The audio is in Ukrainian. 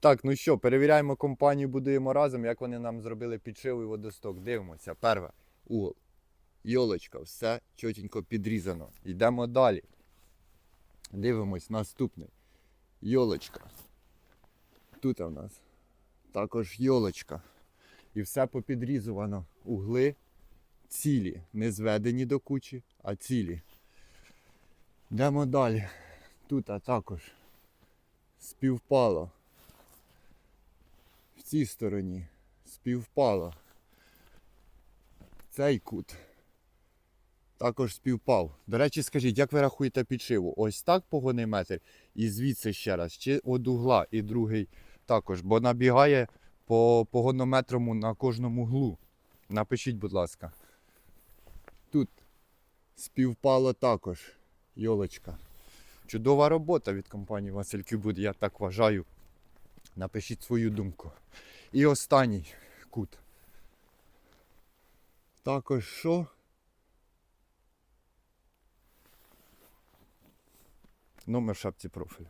Так, ну що, перевіряємо компанію, будуємо разом, як вони нам зробили підшив і водосток. Дивимося. Перше. Угол. Йолочка, все чотенько підрізано. Йдемо далі. Дивимось, наступний. Йолочка. Тут у нас також йолочка. І все попідрізувано. Угли цілі. Не зведені до кучі, а цілі. Йдемо далі. Тут а також співпало. Цій стороні співпало. Цей кут також співпав. До речі, скажіть, як ви рахуєте підшиву? Ось так погонний метр і звідси ще раз, чи від угла і другий також, бо набігає по погонометрому на кожному углу. Напишіть, будь ласка. Тут співпало також. Йолочка. Чудова робота від компанії Васильків буде, я так вважаю. Напишіть свою думку. І останній кут. Також що? Номер шапці профілю.